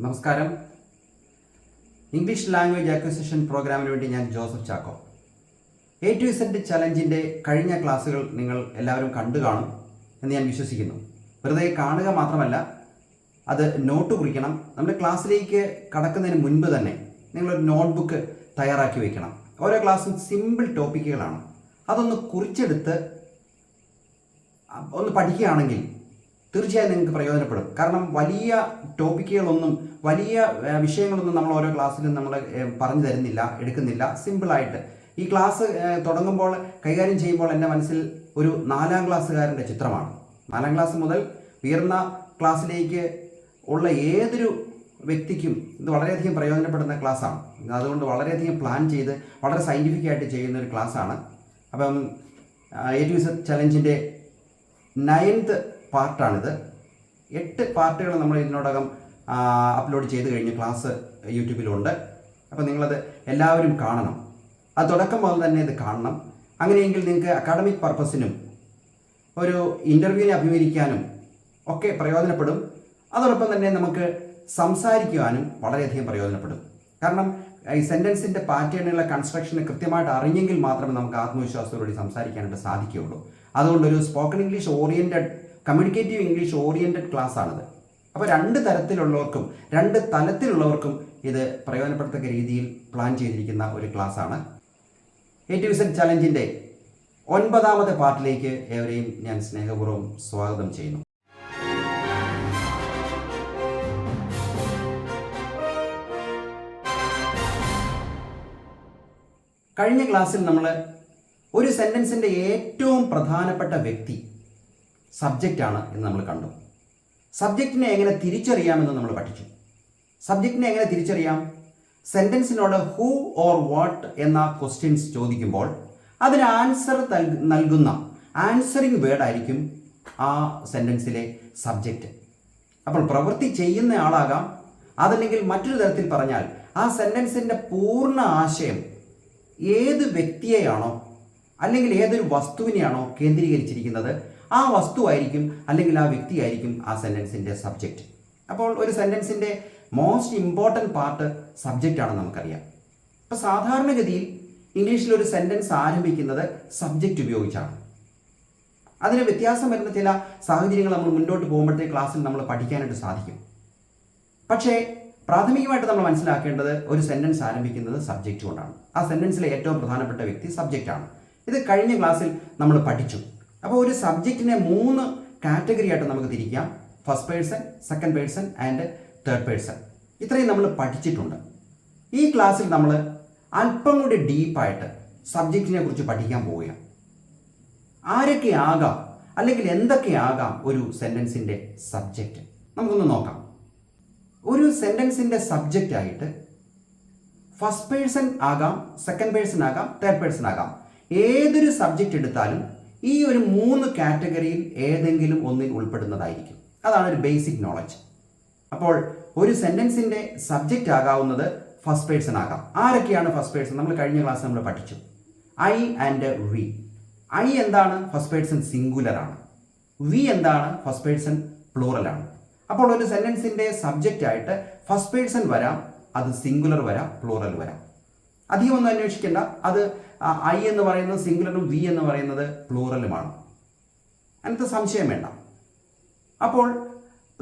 നമസ്കാരം. English language acquisition പ്രോഗ്രാമിന് വേണ്ടി ഞാൻ Joseph Chacko. A to Z ചലഞ്ചിന്റെ കഴിഞ്ഞ ക്ലാസ്സുകൾ നിങ്ങൾ എല്ലാവരും കണ്ടു കാണും എന്ന് ഞാൻ വിശ്വസിക്കുന്നു. വെറുതെ കാണുക മാത്രമല്ല അത് നോട്ട് കുറിക്കണം. നമ്മുടെ ക്ലാസ്സിലേക്ക് കടക്കുന്നതിന് മുൻപ് തന്നെ നിങ്ങളൊരു നോട്ട്ബുക്ക് തയ്യാറാക്കി വെക്കണം. ഓരോ ക്ലാസ്സും സിമ്പിൾ ടോപ്പിക്കുകളാണ്. അതൊന്ന് കുറിച്ചെടുത്ത് ഒന്ന് പഠിക്കുകയാണെങ്കിൽ തീർച്ചയായും നിങ്ങൾക്ക് പ്രയോജനപ്പെടും. കാരണം വലിയ ടോപ്പിക്കുകളൊന്നും വലിയ വിഷയങ്ങളൊന്നും നമ്മൾ ഓരോ ക്ലാസ്സിലും നമ്മൾ പറഞ്ഞു തരുന്നില്ല എടുക്കുന്നില്ല. സിമ്പിളായിട്ട് ഈ ക്ലാസ് തുടങ്ങുമ്പോൾ കൈകാര്യം ചെയ്യുമ്പോൾ എന്റെ മനസ്സിൽ ഒരു നാലാം ക്ലാസ്സുകാരന്റെ ചിത്രമാണ്. നാലാം ക്ലാസ് മുതൽ ഉയർന്ന ക്ലാസ്സിലേക്ക് ഉള്ള ഏതൊരു വ്യക്തിക്കും ഇത് വളരെയധികം പ്രയോജനപ്പെടുന്ന ക്ലാസ്സാണ്. അതുകൊണ്ട് വളരെയധികം പ്ലാൻ ചെയ്ത് വളരെ സയന്റിഫിക് ആയിട്ട് ചെയ്യുന്ന ഒരു ക്ലാസ്സാണ്. അപ്പം എ ടു സെറ്റ് ചലഞ്ചിന്റെ നയൻത് പാർട്ടാണിത്. എട്ട് പാർട്ടുകൾ നമ്മൾ ഇതിനോടകം അപ്ലോഡ് ചെയ്ത് കഴിഞ്ഞ് ക്ലാസ് യൂട്യൂബിലുണ്ട്. അപ്പോൾ നിങ്ങളത് എല്ലാവരും കാണണം. അത് തുടക്കം മുതൽ തന്നെ ഇത് കാണണം. അങ്ങനെയെങ്കിൽ നിങ്ങൾക്ക് അക്കാഡമിക് പർപ്പസിനും ഒരു ഇന്റർവ്യൂവിനെ അഭിമുഖീകരിക്കാനും ഒക്കെ പ്രയോജനപ്പെടും. അതോടൊപ്പം തന്നെ നമുക്ക് സംസാരിക്കുവാനും വളരെയധികം പ്രയോജനപ്പെടും. കാരണം ഈ സെന്റൻസിന്റെ പാറ്റേണുകളെ കൺസ്ട്രക്ഷനെ കൃത്യമായിട്ട് അറിഞ്ഞെങ്കിൽ മാത്രമേ നമുക്ക് ആത്മവിശ്വാസത്തോടുകൂടി സംസാരിക്കാനായിട്ട് സാധിക്കുകയുള്ളൂ. അതുകൊണ്ടൊരു spoken English oriented communicative English oriented class ആണത്. അപ്പോൾ രണ്ട് തരത്തിലുള്ളവർക്കും രണ്ട് തലത്തിലുള്ളവർക്കും ഇത് പ്രയോജനപ്പെടുത്തക്ക രീതിയിൽ പ്ലാൻ ചെയ്തിരിക്കുന്ന ഒരു ക്ലാസ്സാണ് എ ടു സെഡ് ചലഞ്ചിന്റെ ഒൻപതാമത്തെ പാർട്ടിലേക്ക് ഏവരെയും ഞാൻ സ്നേഹപൂർവം സ്വാഗതം ചെയ്യുന്നു. കഴിഞ്ഞ ക്ലാസ്സിൽ നമ്മൾ ഒരു സെന്റൻസിന്റെ ഏറ്റവും പ്രധാനപ്പെട്ട വ്യക്തി സബ്ജക്റ്റാണ് എന്ന് നമ്മൾ കണ്ടു. സബ്ജക്റ്റിനെ എങ്ങനെ തിരിച്ചറിയാമെന്ന് നമ്മൾ പഠിച്ചു. സബ്ജക്റ്റിനെ എങ്ങനെ തിരിച്ചറിയാം? സെന്റൻസിനോട് ഹൂ ഓർ വാട്ട് എന്ന ക്വസ്റ്റ്യൻസ് ചോദിക്കുമ്പോൾ അതിന് ആൻസർ നൽകുന്ന ആൻസറിങ് വേർഡ് ആയിരിക്കും ആ സെന്റൻസിലെ സബ്ജക്റ്റ്. അപ്പോൾ പ്രവൃത്തി ചെയ്യുന്ന ആളാകാം. അതല്ലെങ്കിൽ മറ്റൊരു തരത്തിൽ പറഞ്ഞാൽ ആ സെന്റൻസിന്റെ പൂർണ ആശയം ഏത് വ്യക്തിയെയാണോ അല്ലെങ്കിൽ ഏതൊരു വസ്തുവിനെയാണോ കേന്ദ്രീകരിച്ചിരിക്കുന്നത് ആ വസ്തു ആയിരിക്കും അല്ലെങ്കിൽ ആ വ്യക്തി ആയിരിക്കും ആ സെന്റൻസിന്റെ സബ്ജക്റ്റ് അപ്പോൾ ഒരു സെന്റൻസിന്റെ മോസ്റ്റ് ഇമ്പോർട്ടന്റ് പാർട്ട് സബ്ജക്റ്റ് ആണെന്ന് നമുക്കറിയാം. ഇപ്പോൾ സാധാരണഗതിയിൽ ഇംഗ്ലീഷിൽ ഒരു സെന്റൻസ് ആരംഭിക്കുന്നത് സബ്ജക്റ്റ് ഉപയോഗിച്ചാണ്. അതിന് വ്യത്യാസം വരുന്ന ചില സാഹചര്യങ്ങൾ നമ്മൾ മുന്നോട്ട് പോകുമ്പോഴത്തേക്ക് ക്ലാസ്സിൽ നമ്മൾ പഠിക്കാനായിട്ട് സാധിക്കും. പക്ഷേ പ്രാഥമികമായിട്ട് നമ്മൾ മനസ്സിലാക്കേണ്ടത് ഒരു സെന്റൻസ് ആരംഭിക്കുന്നത് സബ്ജക്റ്റ് കൊണ്ടാണ്. ആ സെന്റൻസിലെ ഏറ്റവും പ്രധാനപ്പെട്ട വ്യക്തി സബ്ജക്റ്റ് ആണ്. ഇത് കഴിഞ്ഞ ക്ലാസ്സിൽ നമ്മൾ പഠിച്ചു. അപ്പോൾ ഒരു സബ്ജക്റ്റിനെ മൂന്ന് കാറ്റഗറി ആയിട്ട് നമുക്ക് തിരിക്കാം. First person second person and third person ഇത്രയും നമ്മൾ പഠിച്ചിട്ടുണ്ട്. ഈ ക്ലാസ്സിൽ നമ്മൾ അല്പം കൂടി ഡീപ്പായിട്ട് സബ്ജക്റ്റിനെ കുറിച്ച് പഠിക്കാൻ പോവുകയാണ്. ആരൊക്കെ ആകാം അല്ലെങ്കിൽ എന്തൊക്കെ ആകാം ഒരു സെന്റൻസിന്റെ സബ്ജക്റ്റ് നമുക്കൊന്ന് നോക്കാം. ഒരു സെന്റൻസിന്റെ സബ്ജക്റ്റ് ആയിട്ട് ഫസ്റ്റ് പേഴ്സൺ ആകാം സെക്കൻഡ് പേഴ്സൺ ആകാം തേർഡ് പേഴ്സൺ ആകാം. ഏതൊരു സബ്ജക്റ്റ് എടുത്താലും ഈ ഒരു മൂന്ന് കാറ്റഗറിയിൽ ഏതെങ്കിലും ഒന്നിൽ ഉൾപ്പെടുന്നതായിരിക്കും. അതാണ് ഒരു ബേസിക് നോളജ് അപ്പോൾ ഒരു സെന്റൻസിന്റെ സബ്ജക്റ്റ് ആകാവുന്നത് ഫസ്റ്റ് പേഴ്സൺ ആകാം. ആരൊക്കെയാണ് ഫസ്റ്റ് പേഴ്സൺ നമ്മൾ കഴിഞ്ഞ ക്ലാസ് നമ്മൾ പഠിച്ചു. ഐ ആൻഡ് വി ഐ എന്താണ്? ഫസ്റ്റ് പേഴ്സൺ സിംഗുലർ ആണ്. വി എന്താണ്? ഫസ്റ്റ് പേഴ്സൺ പ്ലൂറൽ ആണ്. അപ്പോൾ ഒരു സെന്റൻസിന്റെ സബ്ജക്റ്റ് ആയിട്ട് ഫസ്റ്റ് പേഴ്സൺ വരാം അത് സിംഗുലർ വരാം പ്ലൂറൽ വരാം. അധികം ഒന്നും അന്വേഷിക്കേണ്ട. അത് ഐ എന്ന് പറയുന്നത് സിംഗുലറും വി എന്ന് പറയുന്നത് പ്ലൂറലുമാണ്. അങ്ങനത്തെ സംശയം വേണ്ട. അപ്പോൾ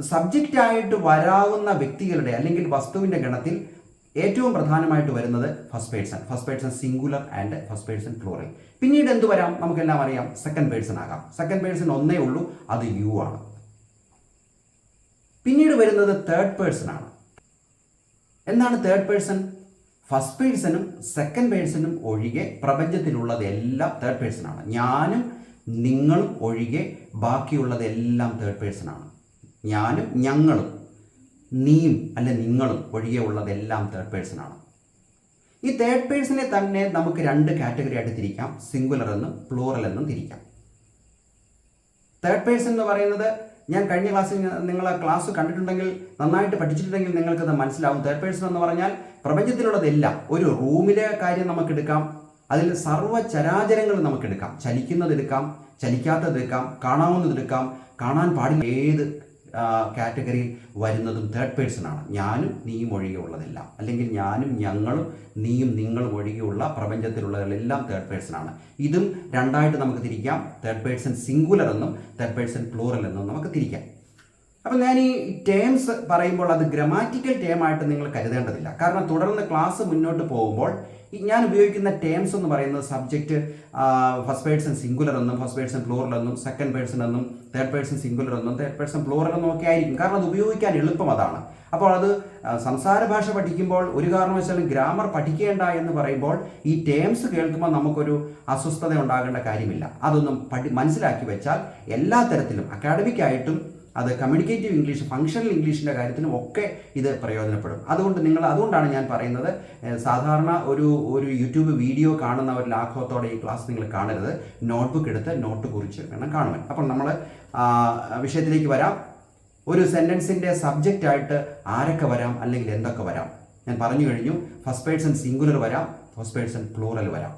സബ്ജക്റ്റായിട്ട് വരാവുന്ന വ്യക്തികളുടെ അല്ലെങ്കിൽ വസ്തുവിന്റെ ഗണത്തിൽ ഏറ്റവും പ്രധാനമായിട്ട് വരുന്നത് first person first person singular and first person plural പിന്നീട് എന്ത് വരാം? നമുക്കെല്ലാം അറിയാം. സെക്കൻഡ് പേഴ്സൺ ആകാം. സെക്കൻഡ് പേഴ്സൺ ഒന്നേ ഉള്ളൂ. അത് യു ആണ്. പിന്നീട് വരുന്നത് തേർഡ് പേഴ്സൺ ആണ്. എന്താണ് തേർഡ് പേഴ്സൺ ഫസ്റ്റ് പേഴ്സണും സെക്കൻഡ് പേഴ്സണും ഒഴികെ പ്രപഞ്ചത്തിലുള്ളതെല്ലാം തേർഡ് പേഴ്സൺ ആണ്. ഞാനും നിങ്ങളും ഒഴികെ ബാക്കിയുള്ളതെല്ലാം തേർഡ് പേഴ്സൺ ആണ്. ഞാനും ഞങ്ങളും നീയും അല്ല നിങ്ങളും ഒഴികെ ഉള്ളതെല്ലാം തേർഡ് പേഴ്സൺ ആണ്. ഈ തേർഡ് പേഴ്സണെ തന്നെ നമുക്ക് രണ്ട് കാറ്റഗറി ആയിട്ട് തിരിക്കാം. സിംഗുലർ എന്നും പ്ലൂറൽ എന്നും തിരിക്കാം. തേർഡ് പേഴ്സൺ എന്ന് പറയുന്നത് ഞാൻ കഴിഞ്ഞ ക്ലാസ്സിൽ നിങ്ങൾ ആ ക്ലാസ് കണ്ടിട്ടുണ്ടെങ്കിൽ നന്നായിട്ട് പഠിച്ചിട്ടുണ്ടെങ്കിൽ നിങ്ങൾക്കത് മനസ്സിലാവും. തേർഡ് പേഴ്സൺ എന്ന് പറഞ്ഞാൽ പ്രപഞ്ചത്തിലുള്ളതെല്ലാം ഒരു റൂമിലെ കാര്യം നമുക്ക് എടുക്കാം അതിൽ സർവ ചരാചരങ്ങൾ നമുക്ക് എടുക്കാം ചലിക്കുന്നത് എടുക്കാം ചലിക്കാത്തത് എടുക്കാം കാണാവുന്നത് എടുക്കാം കാണാൻ പാടില്ല. ഏത് കാറ്റഗറിയിൽ വരുന്നതും തേർഡ് പേഴ്സൺ ആണ്. ഞാനും നീയും ഒഴികെയുള്ളതെല്ലാം അല്ലെങ്കിൽ ഞാനും ഞങ്ങളും നീയും നിങ്ങളും ഒഴികെയുള്ള പ്രപഞ്ചത്തിലുള്ളതെല്ലാം തേർഡ് പേഴ്സൺ ആണ്. ഇതും രണ്ടായിട്ട് നമുക്ക് തിരിക്കാം. തേർഡ് പേഴ്സൺ സിംഗുലർ എന്നും തേർഡ് പേഴ്സൺ പ്ലൂറൽ എന്നും നമുക്ക് തിരിക്കാം. അപ്പം ഞാൻ ഈ ടേംസ് പറയുമ്പോൾ അത് ഗ്രമാറ്റിക്കൽ ടേം ആയിട്ട് നിങ്ങൾ കരുതേണ്ടതില്ല. കാരണം തുടർന്ന് ക്ലാസ് മുന്നോട്ട് പോകുമ്പോൾ ഞാൻ ഉപയോഗിക്കുന്ന ടേംസ് എന്ന് പറയുന്നത് സബ്ജക്റ്റ് ഫസ്റ്റ് പേഴ്സൺ സിംഗുലർ എന്നും ഫസ്റ്റ് പേഴ്സൺ പ്ലൂറൽ എന്നും സെക്കൻഡ് പേഴ്സൺ എന്നും തേർഡ് പേഴ്സൺ സിംഗുലർ എന്നും തേർഡ് പേഴ്സൺ പ്ലൂറൽ എന്നും ഒക്കെ ആയിരിക്കും. കാരണം അത് ഉപയോഗിക്കാൻ എളുപ്പം അതാണ്. അപ്പോൾ അത് സംസാര ഭാഷ പഠിക്കുമ്പോൾ ഒരു കാരണവശാലും ഗ്രാമർ പഠിക്കേണ്ട എന്ന് പറയുമ്പോൾ ഈ ടേംസ് കേൾക്കുമ്പോൾ നമുക്കൊരു അസ്വസ്ഥത ഉണ്ടാകേണ്ട കാര്യമില്ല. അതൊന്നും പഠി മനസ്സിലാക്കി വെച്ചാൽ എല്ലാ തരത്തിലും അക്കാഡമിക് ആയിട്ടും അത് കമ്മ്യൂണിക്കേറ്റീവ് ഇംഗ്ലീഷ് ഫങ്ഷണൽ ഇംഗ്ലീഷിന്റെ കാര്യത്തിനും ഒക്കെ ഇത് പ്രയോജനപ്പെടും. അതുകൊണ്ട് നിങ്ങൾ അതുകൊണ്ടാണ് ഞാൻ പറയുന്നത് സാധാരണ ഒരു ഒരു യൂട്യൂബ് വീഡിയോ കാണുന്ന ഒരു ലാഘവത്തോടെ ഈ ക്ലാസ് നിങ്ങൾ കാണരുത്. നോട്ട്ബുക്ക് എടുത്ത് നോട്ട് കുറിച്ച് വേണം കാണുവാൻ. അപ്പോൾ നമ്മൾ വിഷയത്തിലേക്ക് വരാം. ഒരു സെന്റൻസിന്റെ സബ്ജക്റ്റ് ആയിട്ട് ആരൊക്കെ വരാം അല്ലെങ്കിൽ എന്തൊക്കെ വരാം? ഞാൻ പറഞ്ഞു കഴിഞ്ഞു ഫസ്റ്റ് പേഴ്സൺ സിംഗുലർ വരാം ഫസ്റ്റ് പേഴ്സൺ പ്ലൂറൽ വരാം.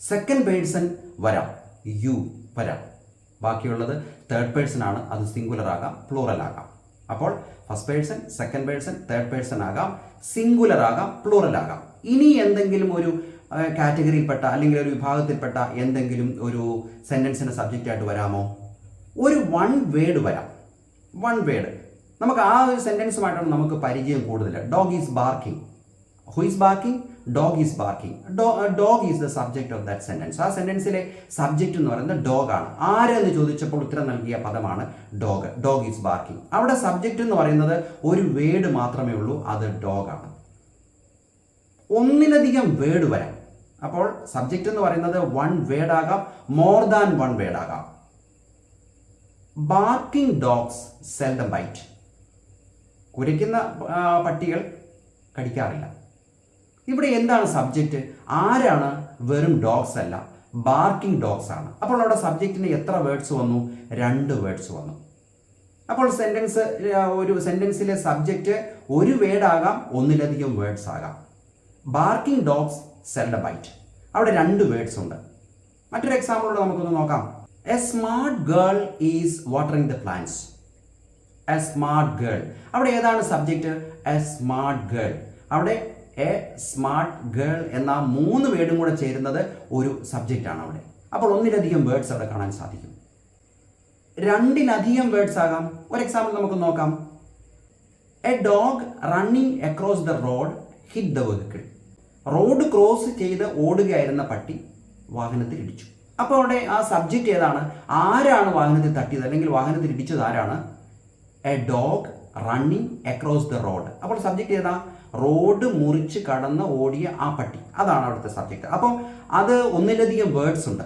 സെക്കൻഡ് പേഴ്സൺ വരാം യു വരാം. ബാക്കിയുള്ളത് തേർഡ് പേഴ്സൺ ആണ്. അത് സിംഗുലർ ആകാം പ്ലൂറൽ ആകാം. അപ്പോൾ first person second person third person ആകാം സിംഗുലർ ആകാം പ്ലൂറൽ ആകാം. ഇനി എന്തെങ്കിലും ഒരു കാറ്റഗറിയിൽപ്പെട്ട അല്ലെങ്കിൽ ഒരു വിഭാഗത്തിൽപ്പെട്ട എന്തെങ്കിലും ഒരു സെന്റൻസിന്റെ സബ്ജക്റ്റ് ആയിട്ട് വരാമോ? ഒരു വൺ വേഡ് വരാം. വൺ വേഡ് നമുക്ക് ആ ഒരു സെന്റൻസുമായിട്ടാണ് നമുക്ക് പരിചയം കൂടുതൽ dog is barking who is barking dog is barking dog is the subject of that sentence ആ സെന്റൻസിലെ സബ്ജക്റ്റ് എന്ന് പറയുന്നത് ഡോഗ് ആണ്. ആരെന്ന് ചോദിച്ചപ്പോൾ ഉത്തരം നൽകിയ പദമാണ് ഡോഗ് ഡോഗ് ഈസ് ബാർക്കിംഗ് അവിടെ സബ്ജക്റ്റ് എന്ന് പറയുന്നത് ഒരു വേഡ് മാത്രമേ ഉള്ളൂ അത് ഡോഗാണ് ഒന്നിലധികം വേഡ് വരാം. അപ്പോൾ സബ്ജക്റ്റ് എന്ന് പറയുന്നത് വൺ വേഡ് ആകാം മോർ ദാൻ വൺ വേഡ് ആകാം. ബാർക്കിംഗ് ഡോഗ്സ് സെൽഡം ബൈറ്റ് കുരയ്ക്കുന്ന പട്ടികൾ കടിക്കാറില്ല. ഇവിടെ എന്താണ് സബ്ജക്റ്റ് ആരാണ്? വെറും ഡോഗ്സ് അല്ല. ബാർക്കിംഗ് ഡോഗ്സ് ആണ്. അപ്പോൾ അവിടെ സബ്ജക്റ്റിന് എത്ര വേർഡ്സ് വന്നു? രണ്ട് വേർഡ്സ് വന്നു. അപ്പോൾ സെന്റൻസ് ഒരു സെന്റൻസിലെ സബ്ജക്റ്റ് ഒരു വേർഡ് ആകാം ഒന്നിലധികം വേർഡ്സ് ആകാം. ബാർക്കിംഗ് ഡോഗ്സ് സെൽഡ ബൈറ്റ് അവിടെ രണ്ട് വേർഡ്സ് ഉണ്ട്. മറ്റൊരു എക്സാമ്പിളോട് നമുക്കൊന്ന് നോക്കാം. A smart girl is watering the plants a smart girl അവിടെ ഏതാണ് സബ്ജക്റ്റ് എ സ്മാർട്ട് ഗേൾ അവിടെ എ സ്മാർട്ട് ഗേൾ എന്ന മൂന്ന് വേർഡും കൂടെ ചേരുന്നത് ഒരു സബ്ജക്റ്റ് ആണ് അവിടെ. അപ്പോൾ ഒന്നിലധികം വേർഡ്സ് അവിടെ കാണാൻ സാധിക്കും. രണ്ടിലധികം വേർഡ്സ് ആകാം. ഒരു എക്സാമ്പിൾ നമുക്ക് നോക്കാം. A dog running across the road hit the vehicle road cross ചെയ്ത് ഓടുകയായിരുന്ന പട്ടി വാഹനത്തിൽ ഇടിച്ചു. അപ്പോൾ അവിടെ ആ സബ്ജക്റ്റ് ഏതാണ്? ആരാണ് വാഹനത്തിൽ തട്ടിയത്? അല്ലെങ്കിൽ വാഹനത്തിൽ ഇടിച്ചത് ആരാണ്? A dog running across the road അപ്പോൾ സബ്ജക്റ്റ് ഏതാ? റോഡ് മുറിച്ച് കടന്ന് ഓടിയ ആ പട്ടി. അതാണ് അവിടുത്തെ സബ്ജക്റ്റ് അപ്പോൾ അത് ഒന്നിലധികം വേർഡ്സ് ഉണ്ട്.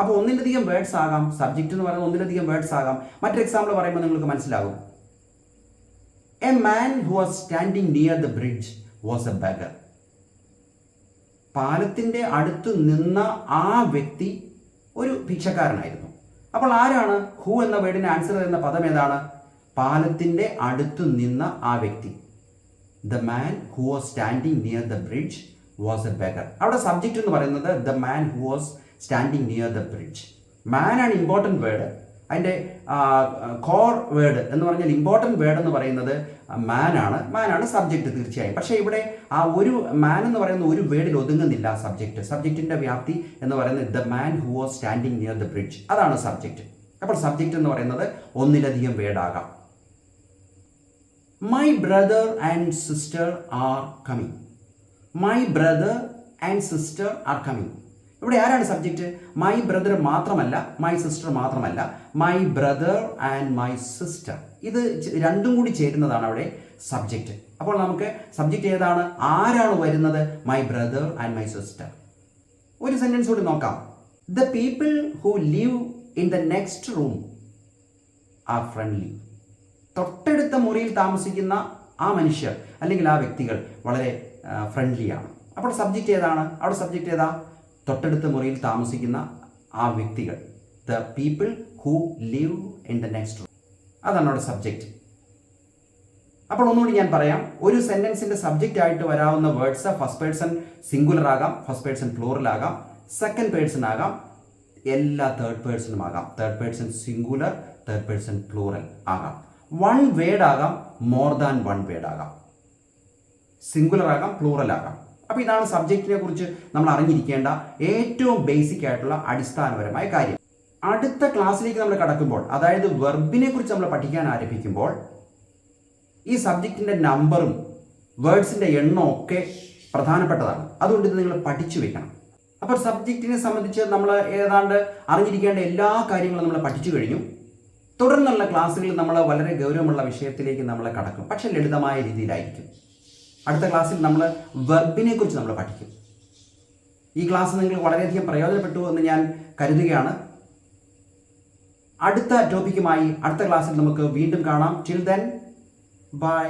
അപ്പോൾ ഒന്നിലധികം വേർഡ്സ് ആകാം. സബ്ജക്റ്റ് എന്ന് പറയുന്നത് ഒന്നിലധികം വേർഡ്സ് ആകാം. മറ്റൊരു എക്സാമ്പിൾ പറയുമ്പോൾ നിങ്ങൾക്ക് മനസ്സിലാകും. A man who was standing near the bridge was a beggar പാലത്തിന്റെ അടുത്ത് നിന്ന ആ വ്യക്തി ഒരു ഭിക്ഷക്കാരനായിരുന്നു. അപ്പോൾ ആരാണ്? ഹു എന്ന വേർഡിന് ആൻസർ എന്ന പദം ഏതാണ്? പാലത്തിന്റെ അടുത്ത് നിന്ന ആ വ്യക്തി. The man who was standing near the bridge was a beggar അവിടെ സബ്ജക്റ്റ് എന്ന് പറയുന്നത് the man who was standing near the bridge man ആണ് ഇമ്പോർട്ടന്റ് വേർഡ് അതിന്റെ കോർ വേർഡ് എന്ന് പറഞ്ഞാൽ ഇമ്പോർട്ടന്റ് വേർഡ് എന്ന് പറയുന്നത് മാൻ ആണ്. മാൻ ആണ് സബ്ജക്റ്റ് തീർച്ചയായും. പക്ഷേ ഇവിടെ ആ ഒരു മാൻ എന്ന് പറയുന്ന ഒരു വേർഡിൽ ഒതുങ്ങുന്നില്ല സബ്ജക്റ്റ് സബ്ജക്റ്റിന്റെ വ്യാപ്തി എന്ന് പറയുന്നത് the man who was standing near the bridge അതാണ് സബ്ജക്റ്റ് അപ്പോൾ സബ്ജക്റ്റ് എന്ന് പറയുന്നത് ഒന്നിലധികം വേർഡാകാം my brother and sister are coming my brother and sister are coming ഇവിടെ ആരാണ് സബ്ജക്റ്റ് മൈ ബ്രദർ മാത്രമല്ല മൈ സിസ്റ്റർ മാത്രമല്ല. My brother and my sister ഇത് രണ്ടും കൂടി ചേരുന്നതാണ് അവിടെ സബ്ജക്റ്റ് അപ്പോൾ നമുക്ക് സബ്ജക്റ്റ് ഏതാണ്? ആരാണ് വരുന്നത്? My brother and my sister ഒരു സെന്റൻസ് കൂടി നോക്കാം. The people who live in the next room are friendly തൊട്ടടുത്ത മുറിയിൽ താമസിക്കുന്ന ആ മനുഷ്യർ അല്ലെങ്കിൽ ആ വ്യക്തികൾ വളരെ ഫ്രണ്ട്ലിയാണ് അപ്പോൾ സബ്ജക്റ്റ് ഏതാണ്? അവിടെ സബ്ജക്റ്റ് ഏതാ? തൊട്ടടുത്ത മുറിയിൽ താമസിക്കുന്ന ആ വ്യക്തികൾ. The people who live in the next room അതാണ് അവിടെ സബ്ജക്റ്റ് അപ്പോൾ ഒന്നുകൂടി ഞാൻ പറയാം. ഒരു സെന്റൻസിന്റെ സബ്ജക്റ്റ് ആയിട്ട് വരാവുന്ന വേർഡ്സ് ഫസ്റ്റ് പേഴ്സൺ സിംഗുലർ ആകാം ഫസ്റ്റ് പേഴ്സൺ പ്ലൂറൽ ആകാം സെക്കൻഡ് പേഴ്സൺ ആകാം എല്ലാ തേർഡ് പേഴ്സണും ആകാം. Third person singular third person plural ആകാം. വൺ വേഡ് ആകാം മോർ ദാൻ വൺ വേഡ് ആകാം. സിംഗുലർ ആകാം പ്ലൂറൽ ആകാം. അപ്പോൾ ഇതാണ് സബ്ജക്റ്റിനെ കുറിച്ച് നമ്മൾ അറിഞ്ഞിരിക്കേണ്ട ഏറ്റവും ബേസിക് ആയിട്ടുള്ള അടിസ്ഥാനപരമായ കാര്യം. അടുത്ത ക്ലാസ്സിലേക്ക് നമ്മൾ കടക്കുമ്പോൾ അതായത് വെർബിനെ കുറിച്ച് നമ്മൾ പഠിക്കാൻ ആരംഭിക്കുമ്പോൾ ഈ സബ്ജക്റ്റിന്റെ നമ്പറും വേർഡ്സിന്റെ എണ്ണവും ഒക്കെ പ്രധാനപ്പെട്ടതാണ്. അതുകൊണ്ട് ഇത് നിങ്ങൾ പഠിച്ചു വെക്കണം. അപ്പോൾ സബ്ജക്റ്റിനെ സംബന്ധിച്ച് നമ്മൾ ഏതാണ്ട് അറിഞ്ഞിരിക്കേണ്ട എല്ലാ കാര്യങ്ങളും നമ്മൾ പഠിച്ചു കഴിഞ്ഞു. തുടർന്നുള്ള ക്ലാസ്സുകളിൽ നമ്മൾ വളരെ ഗൗരവമുള്ള വിഷയത്തിലേക്ക് നമ്മൾ കടക്കും. പക്ഷെ ലളിതമായ രീതിയിലായിരിക്കും. അടുത്ത ക്ലാസ്സിൽ നമ്മൾ വെർബിനെ കുറിച്ച് നമ്മൾ പഠിക്കും. ഈ ക്ലാസ് നിങ്ങൾക്ക് വളരെയധികം പ്രയോജനപ്പെട്ടു എന്ന് ഞാൻ കരുതുകയാണ്. അടുത്ത ടോപ്പിക്കുമായി അടുത്ത ക്ലാസ്സിൽ നമുക്ക് വീണ്ടും കാണാം. Till then bye